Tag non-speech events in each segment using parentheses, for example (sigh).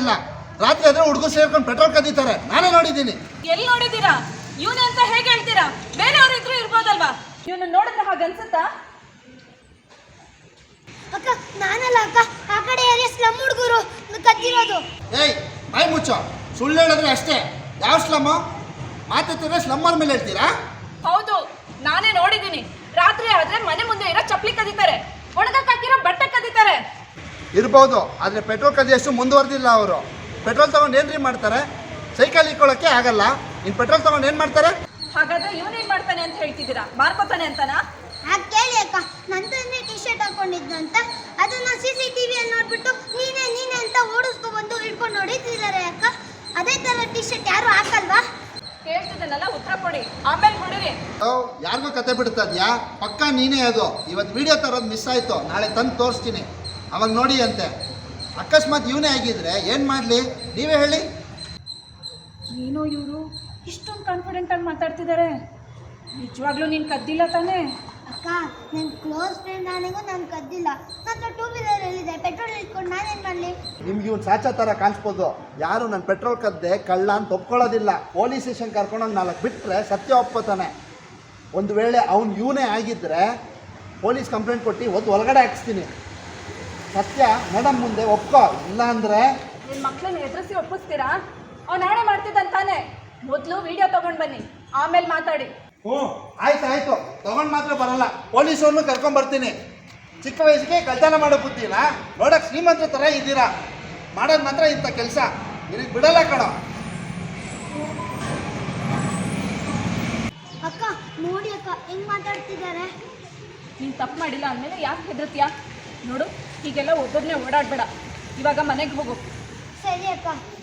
ಇಲ್ಲ. ರಾತ್ರಿ ಆದ್ರೆ ಹುಡುಗರು ಸೇರ್ಕೊಂಡು ಪೆಟ್ರೋಲ್ ಕದೀತಾರೆ. ನಾನೇ ನೋಡಿದ್ದೀನಿ. ಎಲ್ಲಿ ನೋಡಿದ್ದೀರಾ? ಇವನೇ ಅಂತ ಹೇಗೆ ಹೇಳ್ತೀರಾ? ಬೇರೆಯವ್ರು ಇದ್ರು ಇರ್ಬೋದಲ್ವಾ? ಇವನು ನೋಡಿದ್ರೆ ಹಾಗೆ ಅನ್ಸುತ್ತಾ? ಅಕ್ಕ ನಾನಲ್ಲ ಅಕ್ಕ. ಆ ಕಡೆ ಯಾರೇ ಸ್ಲಮ್ ಹುಡುಗರು ಕದ್ದಿರೋದು. ಏಯ್ ಬಾಯ್ ಮುಚ್ಚು. ಸುಳ್ಳು ಹೇಳಿದ್ರೆ ಅಷ್ಟೇ. ಯಾವ ಸ್ಲಮ್ಮು ಮಾತಾಡ್ತಿದ್ರೆ ಸ್ಲಮ್ಮರ್ ಮೇಲೆ ಹೇಳ್ತೀರಾ ಹೌದು ನಾನೇ ನೋಡಿದ್ದೀನಿ. ರಾತ್ರಿ ಆದ್ರೆ ಮನೆ ಮುಂದೆ ಇರೋ ಚಪ್ಲಿ ಕದೀತಾರೆ. ಒಣಗಕ್ ಹಾಕಿರೋ ಬಟ್ಟೆ ಕದೀತಾರೆ. ಇರ್ಬೋದು. ಆದರೆ ಪೆಟ್ರೋಲ್ ಕದಿಯಷ್ಟು ಮುಂದುವರೆದಿಲ್ಲ ಅವರು. ಪೆಟ್ರೋಲ್ ತಗೊಂಡು ಏನ್ರಿ ಮಾಡ್ತಾರೆ? ಸೈಕಲ್ ಇಕ್ಕೊಳ್ಳೋಕ್ಕೆ ಆಗಲ್ಲ. ಇನ್ನು ಪೆಟ್ರೋಲ್ ತಗೊಂಡು ಏನು ಮಾಡ್ತಾರೆ? ಹಾಗಾದ್ರೆ ಏನು ಮಾಡ್ತಾನೆ ಅಂತ ಹೇಳ್ತಿದ್ದೀರಾ? ಮಾರ್ಕೋತಾನೆ ಅಂತನಾ? ಆ ಕೇಳಿ ಅಕ್ಕ. ನಂತಂದ್ರೆ ಟಿ ಶರ್ಟ್ ಹಾಕೊಂಡಿದ್ನಂತ ಅದನ್ನ ಸಿ ಸಿ ಟಿ ವಿಯಲ್ಲಿ ನೋಡ್ಬಿಟ್ಟು ನೀನೇ ನೀನೇ ಅಂತ ಓಡಿಸ್ಕೊಬಂದು ಹಿಡ್ಕೊಂಡು ಹೊಡಿತಿದ್ದಾರೆ ಅಕ್ಕ. ಅದೇ ಥರ ಟಿ ಶರ್ಟ್ ಯಾರು ಹಾಕಲ್ವಾ? ಕೇಳ್ತಿದ್ದೀನಲ್ಲ ಉತ್ತರ ಕೊಡಿ. ಆಮೇಲೆ ಕೊಡಿರಿ ಓ ಯಾರಿಗೂ ಕತೆ ಬಿಡ್ತಾ ಇದೆಯಾ? ಪಕ್ಕ ನೀನೇ ಅದು. ಇವತ್ತು ವಿಡಿಯೋ ತರೋದು ಮಿಸ್ ಆಯಿತು. ನಾಳೆ ತಂದು ತೋರಿಸ್ತೀನಿ. ಅವಾಗ ನೋಡಿ ಅಂತೆ. ಅಕಸ್ಮಾತ್ ಇವನೇ ಆಗಿದ್ರೆ ಏನು ಮಾಡಲಿ? ನೀವೇ ಹೇಳಿ. ಏನೋ ಇವರು ಇಷ್ಟೊಂದು ಕಾನ್ಫಿಡೆಂಟ್ ಆಗಿ ಮಾತಾಡ್ತಿದ್ದಾರೆ ನಿಜವಾಗ್ಲೂ ನೀನು ಕದ್ದಿಲ್ಲ ತಾನೇ? ಅಕ್ಕ ನನ್ನ ಕ್ಲೋಸ್ ಫ್ರೆಂಡ್ ನನಗೂ ನಾನು ಕದ್ದಿಲ್ಲ. ನನ್ನ ಟೂ ವೀಲರ್ ಇದೆ ಪೆಟ್ರೋಲ್ ಇಟ್ಕೊಂಡು ನಾನೇನು ಮಾಡಲಿ? ನಿಮ್ಗೆ ಇವ್ನು ಸಾಚಾ ಥರ ಕಾಣಿಸ್ಬೋದು. ಯಾರು ನನ್ನ ಪೆಟ್ರೋಲ್ ಕದ್ದೆ ಕಳ್ಳ ಅಂತ ಒಪ್ಕೊಳ್ಳೋದಿಲ್ಲ. ಪೊಲೀಸ್ ಸ್ಟೇಷನ್ ಕರ್ಕೊಂಡೋಗಿ ನಾಲ್ಕು ಬಿಟ್ಟರೆ ಸತ್ಯ ಒಪ್ಕೋತಾನೆ. ಒಂದು ವೇಳೆ ಅವ್ನು ಇವನೇ ಆಗಿದ್ದರೆ ಪೊಲೀಸ್ ಕಂಪ್ಲೇಂಟ್ ಕೊಟ್ಟು ಒಂದು ಒಳಗಡೆ ಹಾಕ್ಸ್ತೀನಿ. ಸತ್ಯ ಮೇಡಮ್ ಮುಂದೆ ಒಪ್ಕೋ. ಇಲ್ಲ ಅಂದ್ರೆ? ನಿಮ್ಮ ಮಕ್ಕಳನ್ನ ಎದುರಿಸಿ ಒಪ್ಪಿಸ್ತೀರಾ? ಅವ್ನು ನಾಳೆ ಮಾಡ್ತಿದ್ದಂತಾನೆ ಮೊದಲು ವಿಡಿಯೋ ತಗೊಂಡು ಬನ್ನಿ. ಆಮೇಲೆ ಮಾತಾಡಿ. ಹ್ಞೂ ಆಯ್ತು ಆಯ್ತು. ತಗೊಂಡು ಮಾತ್ರ ಬರಲ್ಲ. ಪೊಲೀಸವ್ರನ್ನು ಕರ್ಕೊಂಬರ್ತೀನಿ ಚಿಕ್ಕ ವಯಸ್ಸಿಗೆ ಕಳ್ತನ ಮಾಡೋ ಬುದ್ಧಿನ ನೋಡಕ್ಕೆ ಶ್ರೀಮಂತರ ಥರ ಇದ್ದೀರಾ? ಮಾಡೋದು ಮಾತ್ರ ಇಂಥ ಕೆಲಸ. ನಿನಗೆ ಬಿಡಲ್ಲ ಕಣೋ. ಅಕ್ಕ ನೋಡಿ ಅಕ್ಕ ಹೆಂಗ್ ಮಾತಾಡ್ತಿದ್ದಾರೆ? ನೀನು ತಪ್ಪು ಮಾಡಿಲ್ಲ ಅಂದ್ಮೇಲೆ ಯಾಕೆ ಹೆದರ್ತೀಯಾ ನೋಡು ಹೀಗೆಲ್ಲ ಒಬ್ಬೊಬ್ಬನೇ ಓಡಾಡಬೇಡ. ಇವಾಗ ಮನೆಗೆ ಹೋಗು. ಸರಿ ಅಕ್ಕ.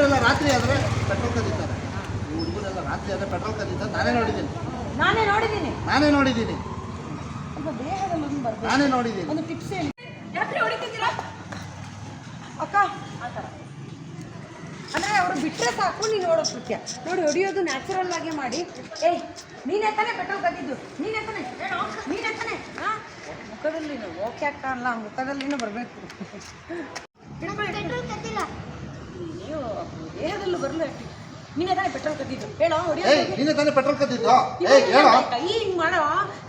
ಹುಡುಗರೆಲ್ಲ ರಾತ್ರಿ ಆದ್ರೆ ಪೆಟ್ರೋಲ್ ಕದೀತಾರೆ ಈ ಹುಡುಗರೆಲ್ಲ ರಾತ್ರಿ ಆದರೆ ಪೆಟ್ರೋಲ್ ಕದೀತಾರೆ ನಾನೇ ನೋಡಿದ್ದೀನಿ. ನಾನೇ ನೋಡಿದ್ದೀನಿ. ನಾನೇ ನೋಡಿದ್ದೀನಿ. ನಾನೇ ನೋಡಿದ್ದೀನಿ. ಒಂದು ಟಿಪ್ಸ್ ಹೇಳಿ. ಯಾಕ್ರಿ ಹೊಡಿತಿದ್ದೀರಾ? ಅಕ್ಕ ಅಂದರೆ ಅವರು ಬಿಟ್ಟರೆ ಸಾಕು ನೀನು ನೋಡೋ ಮುಖ್ಯ ನೋಡಿ ಹೊಡಿಯೋದು ನ್ಯಾಚುರಲ್ ಆಗಿ ಮಾಡಿ. ಏಯ್ ನೀನೇ ತಾನೇ ಪೆಟ್ರೋಲ್ ಕದ್ದಿದ್ದು? ನೀನೇ ತಾನೇ? ನೀನೇ ತಾನೇ? ಹಾಂ? ಮುಖದಲ್ಲಿ ಓಕೆ ಅಕ್ಕ ಅಲ್ಲ ಮುಖದಲ್ಲಿನೂ ಬರಬೇಕು ಪೆಟ್ರೋಲ್ ಕದ್ದಿಲ್ಲ ನೀವು ದೇಹದಲ್ಲೂ ಬರಲು ನೀನೇ ತಾನೇ ಪೆಟ್ರೋಲ್ ಕದ್ದಿದ್ದು. ಹೇಳೋ ಏಯ್ ನೀನೇ ತಾನೇ ಪೆಟ್ರೋಲ್ ಕದ್ದಿದ್ದು? ಏಯ್ ಹೇಳೋ. ಕೈ ಹಿಂಗೆ ಮಾಡೋ?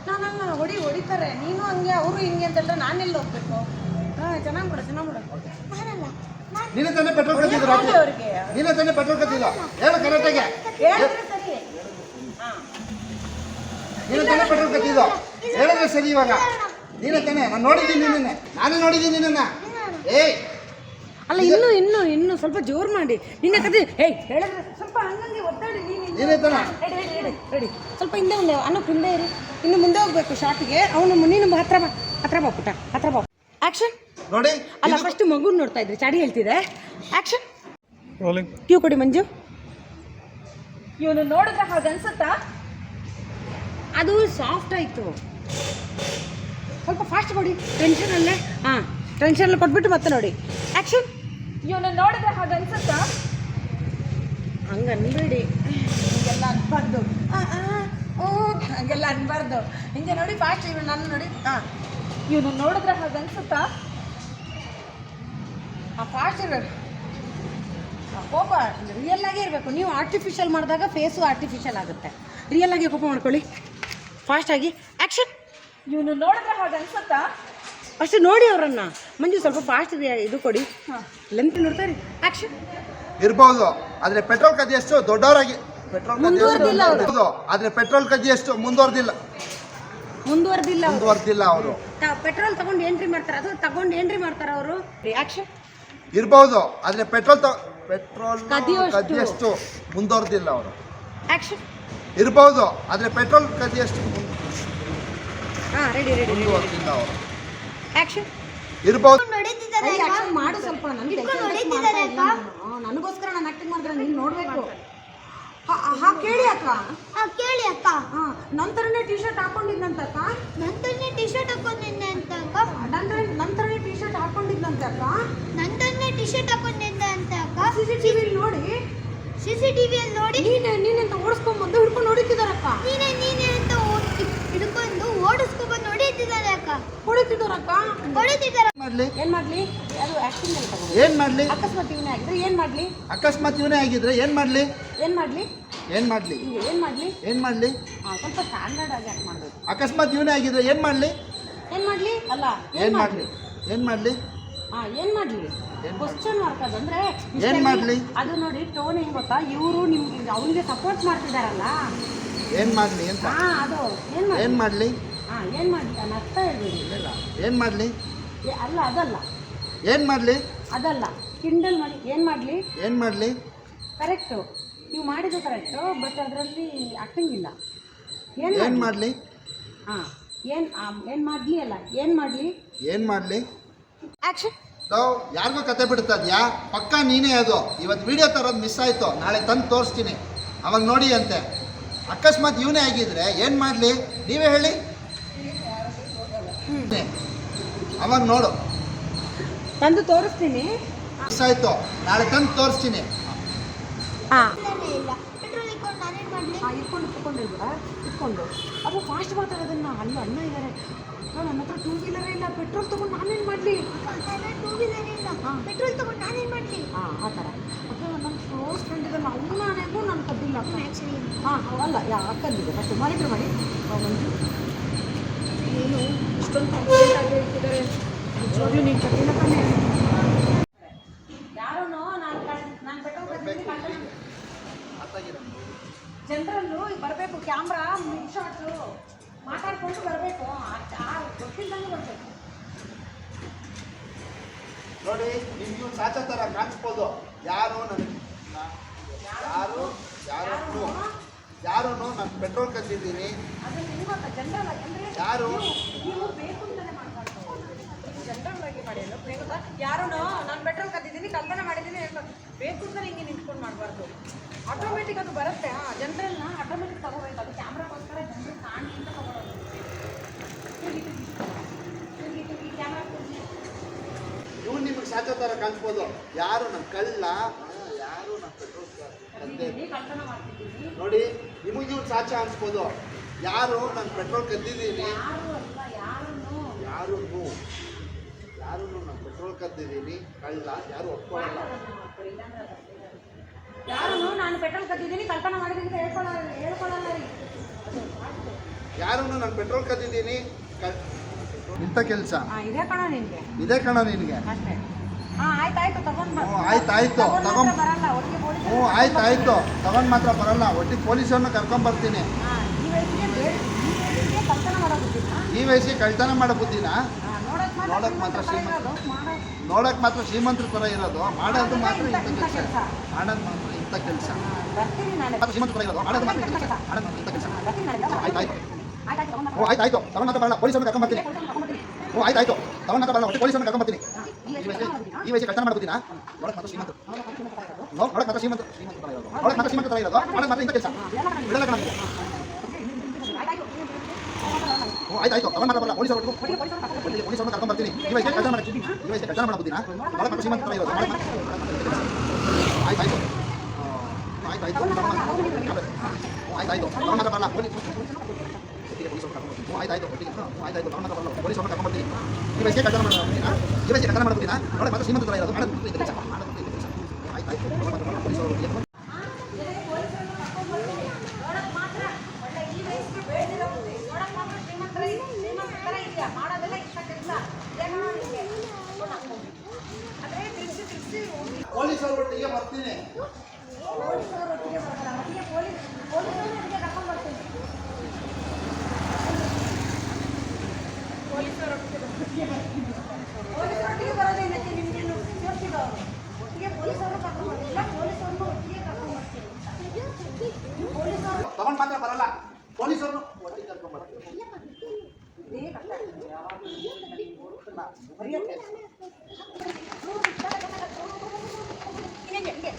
ನಾನು ಹೊಡಿ ಹೊಡಿತಾರೆ. ನೀನು ಹಂಗೆ ಅವರು ಹಿಂಗೆ ಅಂತಂದ್ರೆ ನಾನೆಲ್ಲಿ ಹೋಗ್ಬೇಕು? ಹಾಂ ಚೆನ್ನಾಗಿ ಬಿಡು ಚೆನ್ನಾಗಿ ಬಿಡು ನಾನಲ್ಲ ನಾನು ತಾನೇ ಪೆಟ್ರೋಲ್ ಕದ್ದಿದ್ದು ರಾತ್ರಿ? ಅವ್ರಿಗೆ. ನೀನೇ ತಾನೇ ಪೆಟ್ರೋಲ್ ಕದ್ದಿಲ್ಲ ಹೇಳು ಕರೆಕ್ಟಾಗಿ. ಹೇಳಿದ್ರೆ ಸರಿ. ನೀನೇ ತಾನೇ ಪೆಟ್ರೋಲ್ ಕದ್ದಿದ್ದು? ಹೇಳಿದ್ರೆ ಸರಿ ಇವಾಗ. ನೀನೇ ತಾನೇ? ನಾನು ನೋಡಿದ್ದೀನಿ ನಿನ್ನೆ. ನಾನೇ ನೋಡಿದ್ದೀನಿ ನಿನ್ನ. ಏಯ್ ಅಲ್ಲ ಇನ್ನು ಇನ್ನು ಇನ್ನು ಸ್ವಲ್ಪ ಜೋರ್ ಮಾಡಿ. ನಿನ್ನ ಕತೆ ಹೇಯ್ ಹೇಳಿದ್ರೆ ಸ್ವಲ್ಪ ಹಂಗಂಗೆ ಒತ್ತಾಡಿ ನೀನು ನೀನೇ ತಾನೇ ರೆಡಿ ರೆಡಿ ರೆಡಿ ರೆಡಿ ಸ್ವಲ್ಪ ಹಿಂದೆ ಮುಂದೆ ಅನ್ನಕ್ಕೆ ಹಿಂದೆ ಇರಿ. ಇನ್ನು ಮುಂದೆ ಹೋಗ್ಬೇಕು ಶಾಪಿಗೆ. ಅವನು ನೀನು ಹತ್ರ ಬಾ ಹತ್ರ ಬಾ ಪುಟ್ಟ ಹತ್ರ ಬಾ. ಆಕ್ಷನ್ ನೋಡಿ ಅಲ್ಲ ಫಸ್ಟ್ ಮಗು ನೋಡ್ತಾ ಇದ್ರಿ ಚಾಡಿ ಹೇಳ್ತಿದೆ. ಆಕ್ಷನ್ ಕ್ಯೂ ಕೊಡಿ ಮಂಜು. ಇವನು ನೋಡಿದ್ರೆ ಹಾಗನ್ಸತ್ತಾ ಅದು ಸಾಫ್ಟ್ ಆಯಿತು. ಸ್ವಲ್ಪ ಫಾಸ್ಟ್ ಕೊಡಿ. ಹಾ ಟೆನ್ಷನ್ ನಿನ್ನ ಕೊಟ್ಬಿಟ್ಟು ಮತ್ತೆ ನೋಡಿ. ಆ್ಯಕ್ಷನ್ ಇವನು ನೋಡಿದ್ರೆ ಹಾಗನ್ಸುತ್ತಾ ಹಂಗೆ ಅನ್ಬೇಡಿ. ಹಿಂಗೆಲ್ಲ ಅನ್ಬಾರ್ದು. ಹಂಗೆಲ್ಲ ಅನ್ಬಾರ್ದು. ಹಿಂಗೆ ನೋಡಿ ಫಾಸ್ಟ್ ಇವನು ನಾನು ನೋಡಿ. ಹಾಂ ಇವನು ನೋಡಿದ್ರೆ ಹಾಗನ್ಸುತ್ತಾ ಆ ಫಾಸ್ಟ್ ಇರೋದು ಕೋಪ ರಿಯಲ್ ಆಗೇ ಇರಬೇಕು. ನೀವು ಆರ್ಟಿಫಿಷಿಯಲ್ ಮಾಡಿದಾಗ ಫೇಸು ಆರ್ಟಿಫಿಷಿಯಲ್ ಆಗುತ್ತೆ. ರಿಯಲ್ ಆಗಿ ಕೋಪ ಮಾಡ್ಕೊಳ್ಳಿ. ಫಾಸ್ಟಾಗಿ ಆಕ್ಷನ್ ಇವನು ನೋಡಿದ್ರೆ ಹಾಗನ್ಸುತ್ತಾ ಅಷ್ಟು ನೋಡಿ ಅವರನ್ನ. ಮಂಜು ಸ್ವಲ್ಪ ಫಾಸ್ಟ್ ಇದು ಕೊಡಿ. ಹಾಂ. ಲೆಂತ್ ನೋಡ್ತಾರೆ ಆಕ್ಷನ್ ಇರ್ಬೋದು. ಆದ್ರೆ ಪೆಟ್ರೋಲ್ ಕದಿಯಷ್ಟು ದೊಡ್ಡವರಾಗಿ. ಪೆಟ್ರೋಲ್ ಮುಂದುವರ್ದಿಲ್ಲ ಅವ್ರು. ಹೌದು ಆದ್ರೆ ಪೆಟ್ರೋಲ್ ಕದಿಯಷ್ಟು ಮುಂದುವರೆದಿಲ್ಲ. ಮುಂದುವರೆದಿಲ್ಲ ಅವರು. ಮುಂದುವರೆದಿಲ್ಲ ಅವರು. ಪೆಟ್ರೋಲ್ ತಗೊಂಡು ಎಂಟ್ರಿ ಮಾಡ್ತಾರೆ. ಅದು ತಗೊಂಡು ಎಂಟ್ರಿ ಮಾಡ್ತಾರೆ ಅವರು. ರಿಯಾಕ್ಷನ್ ಇರ್ಬೋದು. ಆದ್ರೆ ಪೆಟ್ರೋಲ್ ತ ಪೆಟ್ರೋಲ್ ಕದಿಯೋಷ್ಟು. ಕದಿಯಷ್ಟು ಮುಂದುವರೆದಿಲ್ಲ ಅವರು. ಆಕ್ಷನ್ ಇರ್ಬೋದು. ಆದ್ರೆ ಪೆಟ್ರೋಲ್ ಕದಿಯಷ್ಟು ಹಾಂ ರೆಡಿ ರೆಡಿ ರೆಡಿ ಮುಂದುವರೆದಿಲ್ಲ ಅವರು. ಆ್ಯಕ್ಷನ್ ಇರ್ಬೋದು. ನೋಡಿದ್ದಿದ್ದಾರೆ ಆ್ಯಕ್ಷನ್ ಮಾಡು ಸ್ವಲ್ಪ. ನನಗೆ. ನನಗೋಸ್ಕರ ನಾನು ಆಕ್ಟಿಂಗ್ ಮಾಡಿದ್ರೆ ನೀನು ನೋಡ್ಬೇಕು. ಹಾ ಕೇಳಿ ಅಕ್ಕ. ಹಾ ಕೇಳಿ ಅಕ್ಕ. ಹಾ ನಂತರನೇ ಟಿ ಶರ್ಟ್ ಹಾಕೊಂಡಿದ್ನಂತೆ ಅಕ್ಕ ನಂತರನೇ ಟಿ ಶರ್ಟ್ ಹಾಕೊಂಡಿದ್ದೆ ಅಂತ ಅಕ್ಕ ನಂತರ ನಂತರನೇ ಟಿ ಶರ್ಟ್ ಹಾಕೊಂಡಿದ್ನಂತೆ ಅಕ್ಕ. ನಂತರನೇ ಟಿ ಶರ್ಟ್ ಹಾಕೊಂಡಿದ್ದೆ ಅಂತ ಅಕ್ಕ ಸಿ ಸಿ ಟಿ ವಿಲಿ ನೋಡಿ. ಸಿ ಸಿ ಟಿವಿಯಲ್ಲಿ ನೋಡಿ. ನೀನು ನೀನೆಂತ ಓಡಿಸ್ಕೊಂಡ್ಬಂದು ಹಿಡ್ಕೊಂಡು ಹೊಡಿತಿದಾರಕ್ಕ ನೀನೇ ನೀನೇ ಅಂತ ಓಡ್- ಹಿಡ್ಕೊಂಡು ಓಡಿಸ್ಕೊಬಂದು ಹೊಡಿತಿದ್ದಾರೆ ಅಕ್ಕ ಹೊಡಿತಿದಾರಕ್ಕ ಹೊಡಿತಿದ್ದಾರೆ ಮಾಡ್ಲಿ ಏನು ಮಾಡಲಿ ಆ್ಯಕ್ಟಿಂಗ್ ತಗೊಂಡು ಏನ್ ಮಾಡ್ಲಿ ಅಕಸ್ಮಾತ್ ಇವನೇ ಆಗಿದ್ರೆ ಏನು ಮಾಡಲಿ ಅಕಸ್ಮಾತ್ ಇವನೇ ಆಗಿದ್ರೆ ಏನ್ ಮಾಡ್ಲಿ ಏನು ಮಾಡಲಿ ಏನ್ ಮಾಡ್ಲಿ ಏನು ಮಾಡಲಿ ಏನ್ ಮಾಡ್ಲಿ ಹಾಂ ಸ್ವಲ್ಪ ಸ್ಟ್ಯಾಂಡರ್ಡ್ ಆಗಿ ಆ್ಯಕ್ಟ್ ಮಾಡಬೇಕು ಅಕಸ್ಮಾತ್ ಇವನೇ ಆಗಿದ್ರೆ ಏನ್ ಮಾಡ್ಲಿ ಏನು ಮಾಡಲಿ ಅಲ್ಲ ಏನ್ ಮಾಡ್ಲಿ ಏನ್ ಮಾಡ್ಲಿ ಹಾಂ ಏನು ಮಾಡಲಿ ಕ್ವಶನ್ ಮಾರ್ಕ್ ಅದಂದ್ರೆ ಏನ್ ಮಾಡ್ಲಿ? ಅದು ನೋಡಿ ಟೋನ್ ಹೆಂಗ್ ಗೊತ್ತಾ ಇವರು ನಿಮ್ಗೆ ಅವನಿಗೆ ಸಪೋರ್ಟ್ ಮಾಡ್ತಿದಾರಲ್ಲ ಏನ್ ಮಾಡ್ಲಿ ಅಂತ ಹಾ ಅದು ಏನು ಮಾಡ್ಲಿ ಏನ್ ಮಾಡ್ಲಿ ಹಾಂ ಏನು ಮಾಡ್ಲಿ ನಾನು ಅರ್ಥ ಹೇಳ್ಬೇಡಿ ಏನ್ ಮಾಡ್ಲಿ ಅಲ್ಲ ಅದಲ್ಲ ಏನ್ ಮಾಡಲಿ? ಅದಲ್ಲ ಕಿಂಡಲ್ ಮಾಡಿ ಏನು ಮಾಡಲಿ? ಏನು ಮಾಡಲಿ? ಕರೆಕ್ಟು ನೀವು ಮಾಡಿದ್ದು ಕರೆಕ್ಟು ಬಟ್ ಅದರಲ್ಲಿ ಆಕ್ಟಿಂಗ್ ಇಲ್ಲ. ಏನು ಏನ್ ಮಾಡ್ಲಿ? ಹಾಂ ಏನು ಏನು ಮಾಡಲಿ ಅಲ್ಲ ಏನು ಮಾಡಲಿ? ಏನು ಮಾಡಲಿ? ಆ್ಯಕ್ಷನ್ ತಾವ್ ಯಾರಿಗೂ ಕತೆ ಇದೆಯಾ? ಪಕ್ಕ ನೀನೇ ಅದು. ಇವತ್ತು ವಿಡಿಯೋ ತರೋದು ಮಿಸ್ ಆಯಿತು. ನಾಳೆ ತಂದು ತೋರಿಸ್ತೀನಿ. ಅವಾಗ ನೋಡಿ ಅಂತೆ. ಅಕಸ್ಮಾತ್ ಇವನೇ ಆಗಿದ್ರೆ ಏನು ಮಾಡಲಿ? ನೀವೇ ಹೇಳಿ. ಅವಾಗ ನೋಡು. ತಂದು ತೋರಿಸ್ತೀನಿ. ಆಯ್ತು ನಾಳೆ ತಂದು ತೋರಿಸ್ತೀನಿ. ಹಾಂ ಇಲ್ಲ ಪೆಟ್ರೋಲ್ ಇಟ್ಕೊಂಡು ನಾನೇನು ಮಾಡಲಿ ಹಾಂ ಇಟ್ಕೊಂಡು. ಇಟ್ಕೊಂಡಿಲ್ವಾ ಇಟ್ಕೊಂಡು ಅದು ಫಾಸ್ಟ್ ಮಾತಾಡೋದನ್ನ ಅಲ್ಲಿ ಅಣ್ಣ ಇದ್ದಾರೆ ನನ್ನ ಹತ್ರ ಟೂ ವೀಲರೇ ಇಲ್ಲ ಪೆಟ್ರೋಲ್ ತೊಗೊಂಡು ನಾನೇನು ಮಾಡಲಿ? ಟೂ ವೀಲರ್ ಇಲ್ಲ ಪೆಟ್ರೋಲ್ ತಗೊಂಡು ನಾನೇನು ಮಾಡಲಿ ಹಾಂ ಆ ಥರ. ನನ್ನ ಕ್ಲೋಸ್ ಫ್ರೆಂಡ್ ಅವನು ನಾನೇಗೂ ನಾನು ಕದ್ದಿಲ್ಲ. ಆ್ಯಕ್ಚುಲಿ ಹಾಂ ಅಲ್ಲ ಯಾ ಅಕ್ಕಂದಿದೆ ಮಾಡಿ ಮಂಜು. ಏನು ಇಷ್ಟೊಂದು ಕಾನ್ಫಿಡೆಂಟ್ ಆಗಿ ಹೇಳ್ತಿದ್ದಾರೆ ನಿಜವಾಗ್ಲೂ ನೀನು ಕಠಿಣ ತಾನೇ ಯಾರೂ ನಾನು ನಾನು ಪೆಟ್ರೋಲ್ ಜನರಲ್ಲು ಬರಬೇಕು ಕ್ಯಾಮ್ರಾ ಶಾಟು ಮಾತಾಡ್ಕೊಂಡು ಬರಬೇಕು. ಗೊತ್ತಿಲ್ಲದಂಗೆ ಬರಬೇಕು. ನೋಡಿ ನಿಮ್ಗೆ ಸಾಚ ಥರ ಕಾಣಿಸ್ಬೋದು. ಯಾರು ನನಗೆ ಯಾರು ಯಾರು ಯಾರು ನಾನು ಪೆಟ್ರೋಲ್ ಕಟ್ಟಿದ್ದೀನಿ. ಅದು ನಿಮ್ಗೆ ಜನರಲ್ಲ ಅಂದರೆ ಯಾರು? ನೀವು ಮಾಡಿಲ್ಲ ಬೇಕು ಯಾರು ನಾನು ಪೆಟ್ರೋಲ್ ಕದ್ದಿದ್ದೀನಿ ಕಲ್ಪನೆ ಮಾಡಿದ್ದೀನಿ. ಬೇಕು ಅಂತ ಹಿಂಗೆ ನಿಂತ್ಕೊಂಡು ಮಾಡಬಾರ್ದು. ಆಟೋಮೆಟಿಕ್ ಅದು ಬರುತ್ತೆ. ಹಾಂ ಜನರಲ್ನ ಆಟೋಮೆಟಿಕ್ ತಗೋಬೇಕು. ಅದು ಕ್ಯಾಮ್ರಾಗೋಸ್ಕರ ಜನರು ಕಾಣಿ ಅಂತ ತಗೊಳ್ಳೋದು ಕ್ಯಾಮ್ರಾ ಇವ್ನು ನಿಮಗೆ ಸಾಚೋ ಥರ ಕಾಣಿಸ್ಬೋದು. ಯಾರು ನಮ್ಮ ಕಳ್ಳ ಯಾರು ನಮ್ಮ ಪೆಟ್ರೋಲ್ ನೋಡಿ ನಿಮಗೆ ಇವ್ನು ಸಾಚಾ ಅನ್ಸ್ಬೋದು. ಯಾರು ನಾನು ಪೆಟ್ರೋಲ್ ಕದ್ದಿದ್ದೀನಿ ಯಾರು ಅಲ್ಲ ಯಾರನ್ನು ಯಾರು ಯಾರು ನಾನು ಪೆಟ್ರೋಲ್ ಕದ್ದಿದ್ದೀನಿ. ಕಳ್ಳ ಯಾರು ಒಪ್ಕೊಳ್ಳಲ್ಲ. ಯಾರು ನಾನು ಪೆಟ್ರೋಲ್ ಕದ್ದಿದ್ದೀನಿ ಕಲ್ಪನೆ ಮಾಡಿದ್ದೀನಿ ಅಂತ ಹೇಳ್ಕೊಳ್ಳಲ್ಲ ಹೇಳ್ಕೊಳ್ಳಲ್ಲ ರೀ. ಯಾರು ನಾನು ಪೆಟ್ರೋಲ್ ಕದ್ದಿದ್ದೀನಿ. ಇಂಥ ಕೆಲಸ? ಇದೆ ಕಣ ನಿನಗೆ. ಇದೇ ಕಣ ನಿನಗೆ? ಅಷ್ಟೇ. ಹಾಂ ಆಯ್ತು ಆಯ್ತು ತಗೊಂಡ್ ಬಾ. ಹ್ಞೂ ಆಯ್ತು ಆಯ್ತು ತಗೊಂಡ್ ತಗೊಂಡ್ ಬರಲ್ಲ ಒಟ್ಟಿಗೆ ಪೊಲೀಸ್ ಹ್ಞೂ ಆಯ್ತು ಬರ್ತೀನಿ. ತಗೊಂಡು ಮಾತ್ರ ಬರಲ್ಲ. ಒಟ್ಟಿಗೆ ಪೊಲೀಸರನ್ನ ಕರ್ಕೊಂಬರ್ತೀನಿ ಹಾಂ ಈ ವಯಸ್ಸಿಗೆ ಕಲ್ಪನೆ ಮಾಡೋ ಬುದ್ಧಿನ? ಈ ವಯಸ್ಸಿಗೆ ಕಳ್ತನ ಮಾಡೋ ಬುದ್ಧಿನ? ನೋಡಕ್ ಮಾತ್ರ ಶ್ರೀಮಂತರು. ನೋಡಕ್ ಮಾತ್ರ ಶ್ರೀಮಂತರ ಥರ ಇರೋದು. ಮಾಡೋದು ಮಾತ್ರ ಇಂಥ ಕೆಲಸ. ಮಾಡೋದು ಮಾತ್ರ ಇಂಥ ಕೆಲಸ. ಶ್ರೀಮಂತರ ಥರ ಇರೋದು. ಮಾಡೋದು ಮಾತ್ರ ಇಂಥ ಕೆಲಸ. ಮಾಡೋದು ಮಾತ್ರ ಇಂಥ ಕೆಲಸ. ಆಯ್ತು ಆಯ್ತು. ಓ ಆಯ್ತು ಆಯ್ತು. ತಗೊಂಡು ಬರಲ್ಲ. ಪೊಲೀಸರನ್ನ ಕರ್ಕೊಂಬರ್ತೀನಿ ಓ ಆಯ್ತು ಆಯ್ತು. ತಗೊಂಡು ಬರಲ್ಲ. ಒಟ್ಟು ಪೊಲೀಸರನ್ನ ಕರ್ಕೊಂಬರ್ತೀನಿ ಈ ವಯಸ್ಸಿಗೆ ಈ ವಯಸ್ಸಿಗೆ ಕಳ್ತನ ಮಾಡೋ ನೋಡಕ್ ಮಾತ್ರ ಶ್ರೀಮಂತ ನೋಡಕ್ ಮಾತ್ರ ಶ್ರೀಮಂತ ಶ್ರೀಮಂತ ಥರ ಇರೋದು. ನೋಡಕ್ ಮಾತ್ರ ಶ್ರೀಮಂತ ಥರ ಇರೋದು. ಮಾಡೋದು ಮಾತ್ರ ಇಂಥ ಕೆಲಸ. ಬಿಡಲ್ಲ ಕಣ ಆಯ್ತು ಆಯ್ತು. ಮಾತ್ರ ಬರಲ್ಲ ಪೊಲೀಸರು ಒಟ್ಟಿಗೆ. ಒಟ್ಟಿಗೆ ಪೊಲೀಸರನ್ನ ಕರ್ಕೊಂಬರ್ತೀನಿ ಈ ವಯಸ್ಸಿಗೆ ಕಳ್ತನ ಮಾಡೋ ಈ ವಯಸ್ಸಿಗೆ ಕಳ್ತನ ಮಾಡೋ ಬುದ್ಧಿನ? ಶ್ರೀಮಂತ ಇರೋದು ಮಾಡೋದು ಮಾತ್ರ ಆಯ್ತು ಆಯ್ತು ಆಯ್ತು ಆಯ್ತು ತಗೊಂಡು ಮಾತ್ರ ಹ್ಞೂ ಆಯ್ತು ಆಯ್ತು ತಗೊಂಡು ಮಾತ್ರ ಬರಲ್ಲ ಪೊಲೀಸ್ ಒಟ್ಟಿಗೆ ಪೊಲೀಸರು ಕರ್ಕೊಂಬರ್ತೀನಿ ಹ್ಞೂ ಆಯ್ತು ಆಯ್ತು ಒಟ್ಟಿಗೆ ಹ್ಞೂ ಆಯ್ತು ಆಯ್ತು ತಗೊಂಡು ಮಾತ್ರ ಬರಲ್ಲ ಪೊಲೀಸರನ್ನ ಕರ್ಕೊಂಬರ್ತೀನಿ ಈ ವಯಸ್ಸಿಗೆ ಕಳ್ತನ ಮಾಡೋ ಬುದ್ಧಿನ ಈ ವಯಸ್ಸಿಗೆ ಕಳ್ತನ ಮಾಡೋ ಬುದ್ಧಿನ ನೋಡಕ್ ಮಾತ್ರ ಶ್ರೀಮಂತ ಥರ ಇರೋದು ಮಾಡೋದು ಮಾತ್ರ ಇಂಥ ಕೆಲಸ ಮಾಡೋದು ಮಾತ್ರ ಇಂಥ ಕೆಲಸ ಆಯ್ತು ಆಯ್ತು ತಗೊಂಡು ಮಾತ್ರ ಬರಲ್ಲ ಪೊಲೀಸರು ಒಟ್ಟಿಗೆ ನೋಡಕ್ ಮಾತ್ರ ಒಳ್ಳೆ ಈ ವಯಸ್ಸಿಗೆ ಬೆಳೆದಿರೋ ಬುದ್ಧಿ ನೋಡಕ್ ಮಾತ್ರ ಶ್ರೀಮಂತರ ಶ್ರೀಮಂತರ ಥರ ಇದೆಯಾ ಮಾಡೋದೆಲ್ಲ ಇಷ್ಟ ಕೆಲಸ ಇದೇನೋ ನಿನಗೆ ಅದೇ ತಿರ್ಸಿ ತಿರ್ಸಿ ಹೋಗಿ ಪೊಲೀಸರು ಒಟ್ಟಿಗೆ ಬರ್ತೀನಿ ಪೊಲೀಸರು ಒಟ್ಟಿಗೆ ಬರ್ತಾರೆ ಒಟ್ಟಿಗೆ ಪೊಲೀಸ್ ಪೊಲೀಸರನ್ನ ಒಟ್ಟಿಗೆ ಕರ್ಕೊಂಡ್ ಬರ್ತೀನಿ ಪೊಲೀಸರೊಟ್ಟಿಗೆ ಬರೋದೇನಕ್ಕೆ ನಿಮ್ಗೆ ತೋರಿಸಿದವರು ಒಟ್ಟಿಗೆ ಪೊಲೀಸರು ಕರ್ಕೊಂಡ್ ಬರ್ತಿಲ್ಲ ಪೊಲೀಸರನ್ನು ಒಟ್ಟಿಗೆ ಕರ್ಕೊಂಡ್ ಬರ್ತೀನಿ ಪೊಲೀಸರು ತಗೊಂಡು ಮಾತ್ರ ಬರಲ್ಲ ಪೊಲೀಸರು ಒಟ್ಟಿಗೆ ಕರ್ಕೊಂಬರ್ತೀನಿ ಇದೇ ಕಷ್ಟ ಆಗ್ತದೆ ಯಾವಾಗ್ಲೂ. ಹಿಂಗೆ, ಹಿಂಗೆ.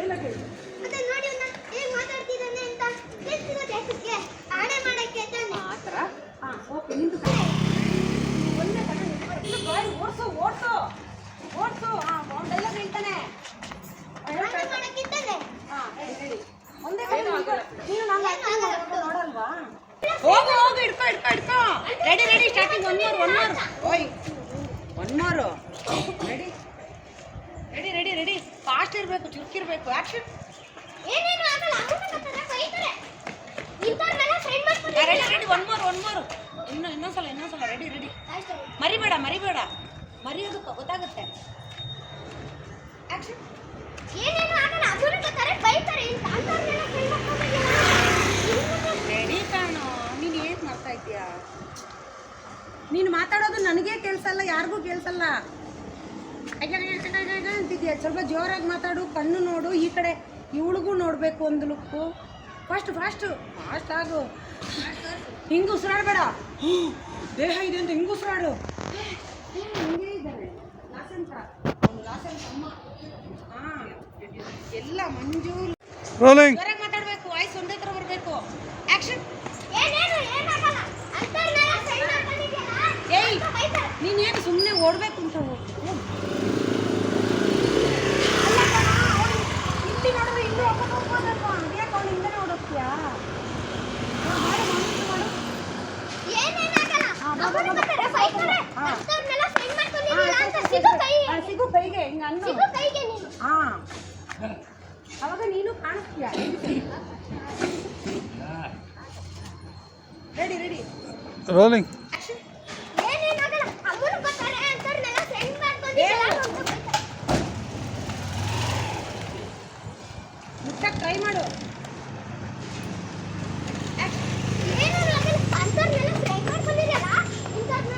ಎಲ್ಲ ಕೇಳಿ. ಮತ್ತೆ ನೋಡಿ ಅವ್ನ ಹೇಗ್ ಮಾತಾಡ್ತಿದ್ದಾನೆ ಅಂತ ಕೇಳ್ತಿರೋ ದೇಶಕ್ಕೆ ಆಣೆ ಮಾಡಕ್ಕೆ ತಾನೆ ಆ ಥರ ಹಾಂ ಓಕೆ ನಿಂದು ಒಂದೇ ಕಡೆ ನಿಂತ್ಕೊ. ಗಾಡಿ ಓಡಿಸು ಓಡಿಸು ಓಡಿಸು ಹಾಂ ಅವ್ನು ಡೈಲಾಗ್ ಹೇಳ್ತಾನೆ ಆಣೆ ಮಾಡಕ್ಕಿದ್ದಾನೆ ಹಾಂ ಹೇಳಿ ಹೇಳಿ ಒಂದೇ ಕಡೆ ನಿಂತ್ಕೊ. ನೀನು ನಾನು acting ಮಾಡೋದು ನೋಡಲ್ವಾ ಹೋಗು, ಹೋಗು ಹಿಡ್ಕೊ ಹಿಡ್ಕೊ ಹಿಡ್ಕೊ ready ready starting one more one more ಓಯ್ one more ready ready ready ready fast ಇರಬೇಕು ಚುರುಕಿರ್ಬೇಕು ಆಕ್ಷನ್ ಏನೇನು ಆಗಲ್ಲ ready ready one more one more ಇನ್ನು ಇನ್ನೊಂದ್ಸಲ ಇನ್ನೊಂದ್ಸಲ. ರೆಡಿ ರೆಡಿ ಮರಿಬೇಡ ಮರಿಬೇಡ ಮರಿಯೋದು ಗೊತ್ತಾಗುತ್ತೆ. ಆಕ್ಷನ್ ಏನೇನು ಆಗಲ್ಲ ಅದನ್ನ ಕತ್ತಾರೆ ಬೈತಾರೆ. ರೆಡಿ ಕಾಣು ನೀನು ಏನು ಮಾಡ್ತಾ ಇದೀಯಾ ನೀನು ಮಾತಾಡೋದು ನನಗೆ ಕೇಳಿಸಲ್ಲ ಯಾರಿಗೂ ಕೇಳಿಸಲ್ಲ. ಅಂತಿದ್ಯಾ? ಸ್ವಲ್ಪ ಜೋರಾಗಿ ಮಾತಾಡು ಕಣ್ಣು ನೋಡು ಈ ಕಡೆ ಇವಳಿಗೂ ನೋಡಬೇಕು ಒಂದು ಲುಕ್ಕು ಫಸ್ಟ್ ಫಾಸ್ಟು ಫಾಸ್ಟ್ ಆಗು. ಹಿಂಗೆ ಉಸಿರಾಡಬೇಡ. (gasps) ದೇಹ ಇದೆ ಅಂತ ಹಿಂಗೆ ಉಸಿರಾಡು. ಹಿಂಗೆ ಇದ್ದಾನೆ ಅಮ್ಮ. ಹಾಂ ಎಲ್ಲ ಮಂಜು ರೋಲಿಂಗ್ ಜೋರಾಗಿ ಮಾತಾಡಬೇಕು ವಾಯ್ಸ್ ಒಂದೇ ಥರ ಬರಬೇಕು ಆ್ಯಕ್ಷನ್ ಏನೇನು ಏನಾಗಲ್ಲ ಅಂಥವ್ರನ್ನೆಲ್ಲ ಫ್ರೆಂಡ್ ಮಾಡ್ಕೊಂಡಿದ್ಯಲ್ಲ ಏಯ್ ಅಂತ ಬೈತಾರೆ ನೀನೇನು ಸುಮ್ಮನೆ ಓಡಬೇಕು ಅಂತ ಹೋಗು ಅಲ್ಲ ಕಣ ಅವ್ನು ಇಲ್ಲಿ ನೋಡಿದ್ರೆ ಇಲ್ಲೂ ಹೋಗ್ಕೊಂಡು ಹೋಗ್ಬೋದಲ್ವಾ ಯಾಕೆ ಅವ್ನು ಹಿಂದೆ ನೋಡೋಕ್ತಿಯಾ ಮಾಡು ಮಾಡು ಮಾಡು ಏನೇನಾಗಲ್ಲ ಅವ್ನ ಕತ್ತಾರೆ ಬೈತಾರೆ ಹಾ. ಅಂಥವ್ರನ್ನೆಲ್ಲ ಫ್ರೆಂಡ್ ಮಾಡ್ಕೊಂಡಿದ್ಯಲ್ಲ ಅಂತ ಸಿಗು ಆ, ಸಿಗು ಕೈಗೆ ಹಿಂಗೆ ಅನ್ನು. ಸಿಗು ಕೈಗೆ ನೀನು. ಹಾ ಅವಾಗ ನೀನು ಕಾಣಿಸ್ತೀಯ? ರೆಡಿ ರೆಡಿ ರೋಲಿಂಗ್ ಏನೇನಾಗಲ್ಲ ಅಮ್ಮನ ಬರ್ತಾರೆ ಅಂಥವ್ರನ್ನೆಲ್ಲ ಫ್ರೆಂಡ್ ಮಾಡ್ಕೊಂಡಿದ್ಯಲ್ಲ ಅಂತ ಬೈತಾರೆ. ಮುಟ್ಟಕ್ಕೆ ಟ್ರೈ ಮಾಡು ಏನೇನು ಆಗಲ್ಲ ಅಂಥವ್ರನ್ನೆಲ್ಲ ಫ್ರೆಂಡ್ ಮಾಡ್ಕೊಂಡಿದ್ಯಲ್ಲ ಇಂಥವ್ರನ್ನ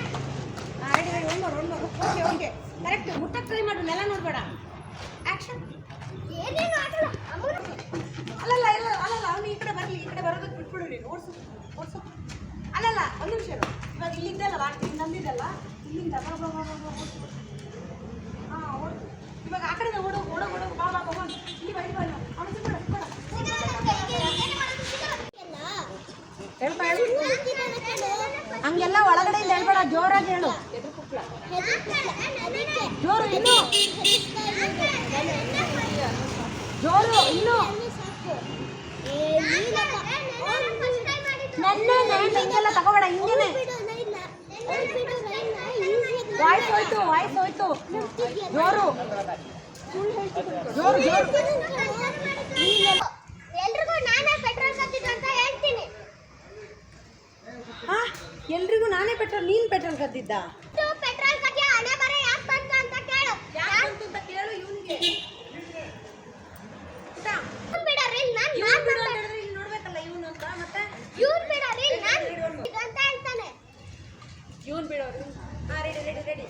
ರೆಡಿ ರೆಡಿ ಒಂದು ಮಾಡು ಒಂದು ಮಾಡು ಓಕೆ ಓಕೆ ಕರೆಕ್ಟ್ ಮುಟ್ಟಕ್ಕೆ ಟ್ರೈ ಮಾಡು ನೆಲ ನೋಡಬೇಡ ಆ್ಯಕ್ಷನ್ ಏನೇನು ಆಗಲ್ಲ ಅಮ್ಮನ ಅಲ್ಲಲ್ಲ ಇಲ್ಲ ಅಲ್ಲಲ್ಲ ಅವನು ಈ ಕಡೆ ಬರಲಿ ಈ ಕಡೆ ಬರೋದಕ್ಕೆ ಬಿಟ್ಬಿಡು ನೀನು ಓಡಿಸು ಓಡಿಸು ಅಲ್ಲಲ್ಲ ಒಂದು ನಿಮಿಷ ಇರು. ಇವಾಗ ಇಲ್ಲಿದ್ದಲ್ಲ ವಾರ್ತೆ ನಂದಿದ್ದಲ್ಲ ಇಲ್ಲಿಂದ ಬಾ ಬಾ ಬಾ ಬಾ ಬಾ ಹಾಂ ಓಡು ಇವಾಗ ಆ ಕಡೆ ಓಡು ಓಡು ಓಡು ಬಾ ಬಾ ಭಗವಾನ್ ಇಲ್ಲಿ ಬಾ ಇಲ್ಲಿ ಬಾ ಇಲ್ಲಿ ಬಾ. ಅವ್ನು ಸಿಗ್ಬೇಡ, ಸಿಗ್ಬೇಡ. ಹೇಳ್ಪ ಹೇಳು ಒಳಗಡೆಯಿಂದ ಹೇಳ್ಬೇಡ, ಜೋರಾಗಿ ಹೇಳು. ಜೋರು ಇನ್ನು. ಜೋರು ಇನ್ನು. ನೆನ್ನೆ ಹಿಂಗೆಲ್ಲ ತಗೋಬೇಡ, ಹಿಂಗೇನೆ. ವಾಯ್ಸ್ ಹೋಯ್ತು ವಾಯ್ಸ್ ಹೋಯ್ತು. ಜೋರು. ಜೋರು ಜೋರು ಎಲ್ರಿಗೂ ನಾನೇ ಪೆಟ್ರೋಲ್ ಕತ್ತಿದ್ದು ಅಂತ ಹೇಳ್ತೀನಿ ಹಾ ಎಲ್ರಿಗೂ ನಾನೇ ಪೆಟ್ರೋಲ್ ನೀನ್ ಪೆಟ್ರೋಲ್ ಕದ್ದಿದ್ದ? ಪೆಟ್ರೋಲ್ ಕತ್ತಿ ಹಣೆ ಬರ ಯಾಕೆ ಬಂತು ಅಂತ ಕೇಳು. ಕೇಳು ಇವನಿಗೆ. ಇವ್ನ್ ಬಿಡರಿ ಅಂತ ಹೇಳಿದ್ರೆ ಇಲ್ಲಿ ನೋಡ್ಬೇಕಲ್ಲ ಇವನು ಅಂತ ಮತ್ತೆ? ಇವ್ನ್ ಬಿಡರಿ ನಾನ್ ಅಂತ ಹೇಳ್ತಾನೆ. ಇವನ್ ಬಿಡೋರು ಹಾ ರೆಡಿ ರೆಡಿ ರೆಡಿ.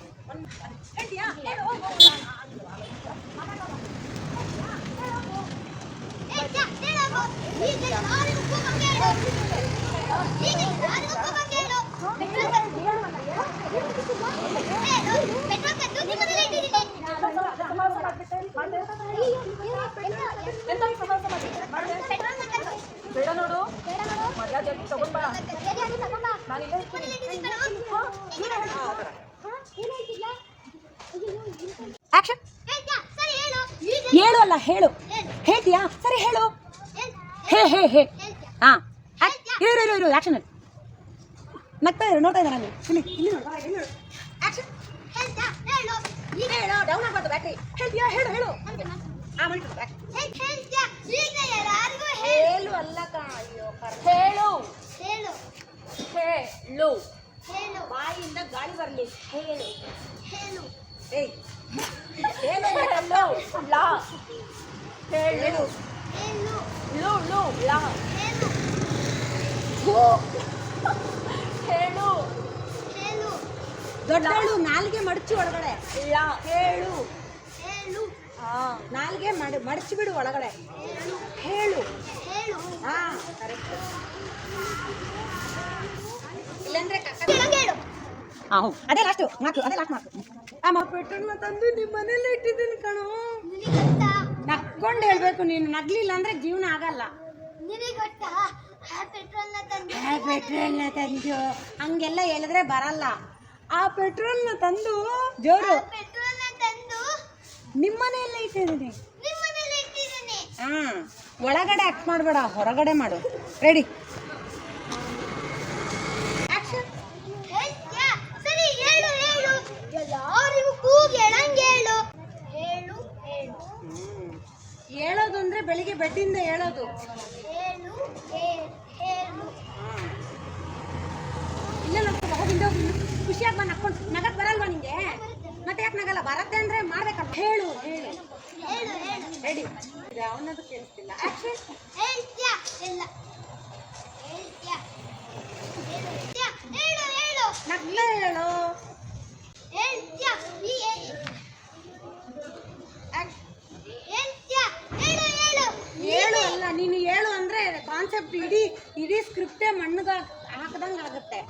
ಹೇಳು ಹೋಗು. ಈಗ ಯಾರಿಗೂ ಕೂಗಂಗೆ ಹೇಳು ಈಗ ಯಾರಿಗೂ ಬೇಡ ಹೇಳು ಅಲ್ಲ ಹೇಳು. ಹೇಳ್ತೀಯಾ? ಸರಿ ಹೇಳು. ಹೇ ಹೇ ಹೇ. ಹಾ. ಇರು ಇರು ಇರು ಆಕ್ಷನ್ ನಗ್ತಾ ಇರು ನೋಡ್ತಾ ಇದ್ದಾರೆ ನಾನು ಇಲ್ಲಿ ಇಲ್ಲಿ ನೋಡು ಬಾ, ಇಲ್ಲಿ ನೋಡು ಆಕ್ಷನ್ ಹೇಳು ಡೌನ್ ಆಗ್ಬಾರ್ದು ಬ್ಯಾಟ್ರಿ ಹೇಳ್ತೀಯಾ ಹೇಳು ಹೇಳು ಆ ಮಲ್ಟಿ ಹೇಳು ಅಲ್ಲ ಕಣ ಅಯ್ಯೋ ಹೇಳು ಹೇಳು ಹೇಳು ಹೇಳು ಬಾಯಿಯಿಂದ ಗಾಳಿ ಬರಲಿ ಹೇಳು ಹೇಳು ಏಯ್ ಹೇಳು ಹೇಳು ಲಾ ಹೇಳು ಹೇಳು ಲು ಲು ಲಾ ಹೇಳು ಹೂ. ಹೇಳು ಹೇಳು ದೊಡ್ಡಳು ನಾಲ್ಗೆ ಮಡಚಿ ಒಳಗಡೆ. ಇಲ್ಲ ಹೇಳು ಹೇಳು. ಹಾ ನಾಲ್ಗೆ ಮಡ ಮಡಚಿ ಬಿಡು ಒಳಗಡೆ. ಹೇಳು. ಹೇಳು. ಹಾ ಕರೆಕ್ಟ್. ಇಲ್ಲಂದ್ರೆ ಹೇಳು ಹಾ ಅದೇ ಲಾಸ್ಟ್ ಮಾತು ಅದೇ ಲಾಸ್ಟ್ ಮಾತು. ಆ ಮಕ್ಕಳು ತಂದು ನಿಮ್ಮ ಮನೇಲಿ ಇಟ್ಟಿದ್ದೀನಿ ಕಣೋ. ನಿನಗೆ ಗೊತ್ತಾ? ನಕ್ಕೊಂಡು ಹೇಳ್ಬೇಕು ನೀನು. ನಗ್ಲಿಲ್ಲ ಅಂದ್ರೆ ಜೀವನ ಆಗಲ್ಲ. ನಿನಗೆ ಗೊತ್ತಾ? ಆ ಪೆಟ್ರೋಲ್ನ ತಂದು ಹಂಗೆಲ್ಲ ಹೇಳಿದ್ರೆ ಬರಲ್ಲ. ಆ ಪೆಟ್ರೋಲ್ನ ತಂದು ಜೋರು. ನಿಮ್ಮನೆಯಲ್ಲೇ ಇಟ್ಟಿದ್ದೀನಿ. ಹಾಂ, ಒಳಗಡೆ ಆಕ್ಟ್ ಮಾಡಬೇಡ, ಹೊರಗಡೆ ಮಾಡು. ರೆಡಿ ಹೇಳೋದು ಅಂದ್ರೆ ಬೆಳಿಗ್ಗೆ ಬೆಟ್ಟಿಂದ ಹೇಳೋದು ಹೇಳು ಹೇ- ಹೇಳು ಇಲ್ಲ ನೋಡ್ಕೊ ಹೋಗಿ ಹಿಂದೆ ಹೋಗಿ ಖುಷಿಯಾಗಿ ಬಂದು ನಕ್ಕೊಂಡು ನಗಕ್ ಬರಲ್ವಾ ನಿಂಗೆ ಯಾಕೆ ಬರತ್ತೆ ಅಂದ್ರೆ ಮಾಡ್ಬೇಕಲ್ಲ ಹೇಳು ಹೇಳು. ಹೇಳು ಹೇಳು. ರೆಡಿ ಇದು ಅವನದು ಕೇಳಿಸ್ತಿಲ್ಲ. ಆಕ್ಷನ್ ಹೇಳ್ತ್ಯಾ? ಎಲ್ಲ ಹೇಳ್ತ್ಯಾ? ಹೇಳ್ತ್ಯಾ? ಹೇಳು ಹೇಳು. ನಗ್ಲ ಹೇಳು. ಹೇಳ್ತ್ಯಾ? ಈ ಹೇ- ಹೇಳ್ತ್ಯಾ? ಹೇಳು ಹೇಳು. ಹೇಳು ಅಲ್ಲ ನೀನು ಹೇಳು ಅಂದ್ರೆ ಕಾನ್ಸೆಪ್ಟ್ ಇಡೀ ಇಡೀ ಸ್ಕ್ರಿಪ್ಟೇ ಮಣ್ಣಗ ಹಾಕದಂಗೆ ಆಗುತ್ತೆ.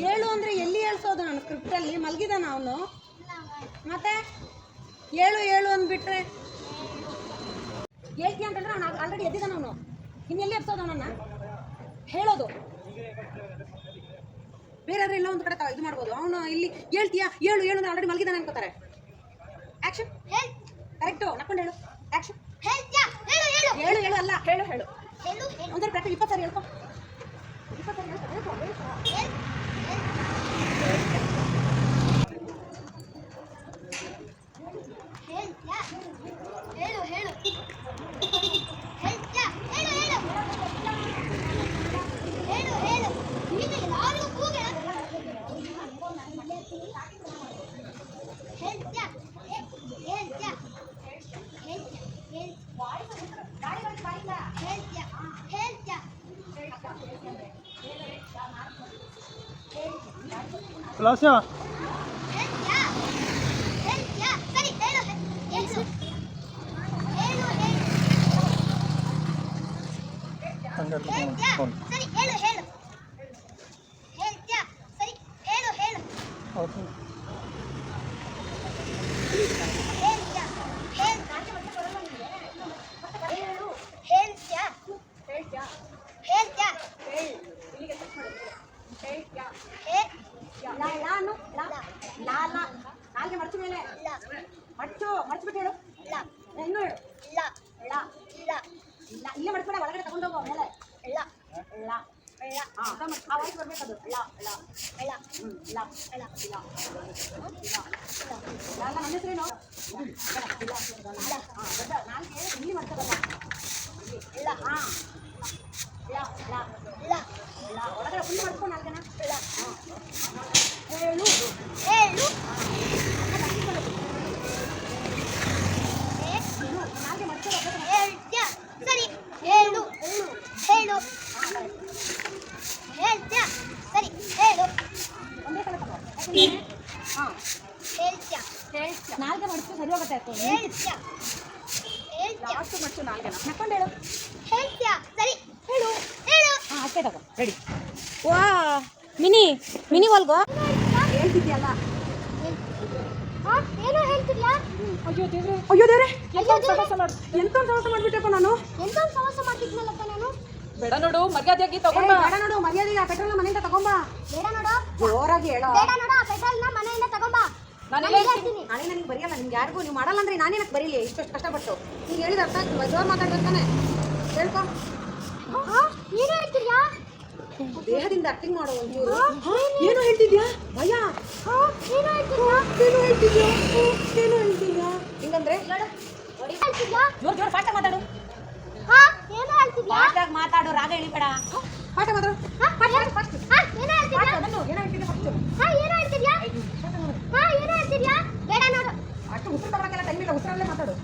ಹೇಳು ಅಂದ್ರೆ ಎಲ್ಲಿ ಹೇಳ್ಸೋದು ನಾನು ಸ್ಕ್ರಿಪ್ಟಲ್ಲಿ ಮಲಗಿದಾನ ಅವನು? ಹೇಳು ಹೇಳು ಅಂದ್ಬಿಟ್ರೆ? ಹೇಳ್ತೀಯ ಅಂತಂದ್ರೆ ಅವನು ಆಲ್ರೆಡಿ ಎದ್ದಿದ್ದಾನ ಅವನು. ಇನ್ನೆಲ್ಲಿ ಎಬ್ಸೋದು ಅವನನ್ನ? ಹೇಳೋದು. ಬೇರೆಯವ್ರು ಇಲ್ಲ ಒಂದು ಕಡೆ ಇದು ಮಾಡ್ಬೋದು. ಅವನು ಇಲ್ಲಿ ಹೇಳ್ತೀಯಾ? ಹೇಳು ಹೇಳು ಅಂದ್ರೆ ಆಲ್ರೆಡಿ ಮಲಗಿದ್ದಾನೆ ಅನ್ಕೋತಾರೆ. ಆಕ್ಷನ್ ಹೇಳ್- ಕರೆಕ್ಟು ನಕ್ಕೊಂಡು ಹೇಳು. ಆಕ್ಷನ್ ಹೇಳ್ತ್ಯಾ? ಹೇಳು ಹೇಳು. ಹೇಳು ಅಲ್ಲ. ಹೇಳು ಹೇಳು. ಒಂದ್ರೆ ಪ್ರಾಕ್ಟೀಸ್ ಇಪ್ಪತ್ತು ಸಾರಿ ಹೇಳ್ಕೊ. ಇಪ್ಪತ್ತು ಸಾರಿ ಹೇಳ್ಕೊ, ಹೇಳ್ಕೊ, ಹೇಳ್ಕೊ. ಹೇಳ್- ಹೇಳ್ತ್ಯಾ? ಹೇಳು ಹೇಳು ಹೇಳ್ತ್ಯಾ? ಹೇಳು ಹೇಳು ಹೇಳು ಹೇಳು ಈಗ ಎಲ್ಲಾರಿಗೂ ಕೂಗಿ ಹೇಳ್ತ್ಯಾ? ಹೇ- ಹೇಳ್ತ್ಯಾ? ಹೇಳ್ತ್ಯಾ? ಹೇಳ್- ಹೇಳ್ತ್ಯಾ? ಹೇಳ್ತ್ಯಾ? ಲಾಸ್ಯ ಹೇಳ್ತ್ಯಾ? ಹೇಳ್ತ್ಯಾ? ಸರಿ ಹೇಳು ಹೇಳು ಹೇಳು ಹೇಳು ಹೇಳ್ತ್ಯಾ? ಫೋನ್ ಸರಿ ಹೇಳು ಹೇಳು ಹೇಳ್ತ್ಯಾ? ಸರಿ ಹೇಳು ಹೇಳು ಓಕೆ ಮಡ್ಸ್ಬಿಟ್ಟು ಹೇಳು ಇಲ್ಲ ಏ, ಇನ್ನೂ ಹೇಳು ಇಲ್ಲ ಇಲ್ಲ ಇಲ್ಲ ಇಲ್ಲ, ಇಲ್ಲೇ ಒಳಗಡೆ ಹೋಗೋ ಮೇಲೆ ಇಲ್ಲ ಇಲ್ಲ ಇಲ್ಲ ಹಾ. ಆ ವಾಯ್ಸ್ ಬರ್ಬೇಕದು ಇಲ್ಲ ಹ್ಞೂ ಇಲ್ಲ. ಇಲ್ಲ ಇಲ್ಲ. ನನ್ನ ಹೆಸರೇನು? ಇಲ್ಲ ಹಾ ದೊಡ್ಡ ನಾಲ್ಕು ಇಲ್ಲಿ ಮಾಡ್ತಾರಲ್ಲ ಇಲ್ಲ ಹಾ ಇಲ್ಲ ಇಲ್ಲ ಇಲ್ಲ. ಒಳಗಡೆ ಫುಲ್ ಮಾಡ್ಕೊಂಡು ನಾಲ್ಕನ? ಇಲ್ಲ. ಏಳು ಏಳು ಏ- ಏಳು ನಾಲ್ಗೆ ಮಾಡ್ತಾರೆ ಹೇಳ್ತ್ಯಾ ಸರಿ ಹೇಳು ಹೇಳು ಹೇಳ್ತ್ಯಾ ಸರಿ ಹೇಳು. ಒಂದೇ ಯಾಕಂದ್ರೆ ಹಾ ಹೇಳ್ತ್ಯಾ ನಾಲ್ಗೆ ಮಾಡಿಸ್ತು ಸರಿ ಹೋಗುತ್ತೆ ಅಷ್ಟೇ ಹೇಳ್ತ್ಯಾ ಹೇಳ್ತ್ಯಾ ಲಾಸ್ಟ್ ಮಾಡ್ತು ನಾಲ್ಗೆನ? ನಕ್ಕೊಂಡು ಹೇಳು. ಹೇಳ್ತ್ಯಾ ಸರಿ ಹೇಳು. ಹೇಳು. ಹಾಂ ಅಷ್ಟೇ ತಗೋ. ರೆಡಿ ವಾ. ಮಿನಿ ಮಿನಿ ವಾಲ್ಗೋ ಹೇಳ್ತಿದ್ಯಲ್ಲ? ಹಾ ಏನು ಹೇಳ್ತಿದ್ಯಾ ಅಯ್ಯೋ ದೇವ್ರೆ. ಅಯ್ಯೋ ದೇವ್ರೆ. ಎಂತ ಸಮಸ್ಯೆ ಮಾಡ್ಬಿಟ್ಟಪ್ಪ ನಾನು? ಎಂತ ಒಂದು ಸಮಸ್ಯೆ ಮಾಡ್ತಿದ್ನಲ್ಲಪ್ಪ ನಾನು? ಬೇಡ ನೋಡು ಮರ್ಯಾದೆಯಾಗಿ ತಗೊಂಡ ಬೇಡ ನೋಡು ಮರ್ಯಾದೆಗೆ ಆ ಪೆಟ್ರೋಲ್ನ ಮನೆಯಿಂದ ತಗೊಂಬಾ ಬೇಡ ನೋಡು. ಜೋರಾಗಿ ಹೇಳೋ. ಬೇಡ ನೋಡು ಆ ಪೆಟ್ರೋಲ್ನ ಮನೆಯಿಂದ ತಗೊಂಬಾ ನಾನು ನಾನೇ ನನಗೆ ಬರೆಯಲ್ಲ ನಿಮ್ಗೆ ಯಾರಿಗೂ ನೀವು ಮಾಡಲ್ಲ ಅಂದ್ರೆ ನಾನೇನಕ್ಕೆ ಬರೀಲಿ? ಇಷ್ಟಷ್ಟು ಕಷ್ಟಪಟ್ಟು. ನೀನು ಹೇಳಿದ ಅರ್ಥ ಆಗ್ತದೆ ಜೋರು ಮಾತಾಡ್ಬೇಕಾನೆ ಹೇಳ್ಕೊ. ಹಾ ಏನು ಹೇಳ್ತಿದ್ಯಾ? ದೇಹದಿಂದ ಆಕ್ಟಿಂಗ್ ಮಾಡೋ ಒಂಚೂರು ಏನು ಹೇಳ್ತಿದ್ಯಾ? ಭಯ. ಹಾ ಏನು ಹೇಳ್ತಿದ್ಯಾ? ಏನು ಹೇಳ್ತಿದ್ಯಾ? ಏನು ಹೇಳ್ತಿದ್ಯಾ? ಹಿಂಗಂದ್ರೆ? ಹೇಳ್ತಿದ್ಯಾ? ಜೋರ್ ಜೋರ್ ಫಾಸ್ಟ್ ಮಾತಾಡು. ಫಾಸ್ಟಾಗಿ ಮಾತಾಡು ರಾಗ ಎಳಿಬೇಡ ಫಾಸ್ಟ್? ಮಾತಾಡು ಅಷ್ಟು ಉಸಿರು ತಗೊಳಕ್ಕೆಲ್ಲ ಟೈಮ್ ಇಲ್ಲ ಉಸಿರಲ್ಲೇ ಮಾತಾಡು.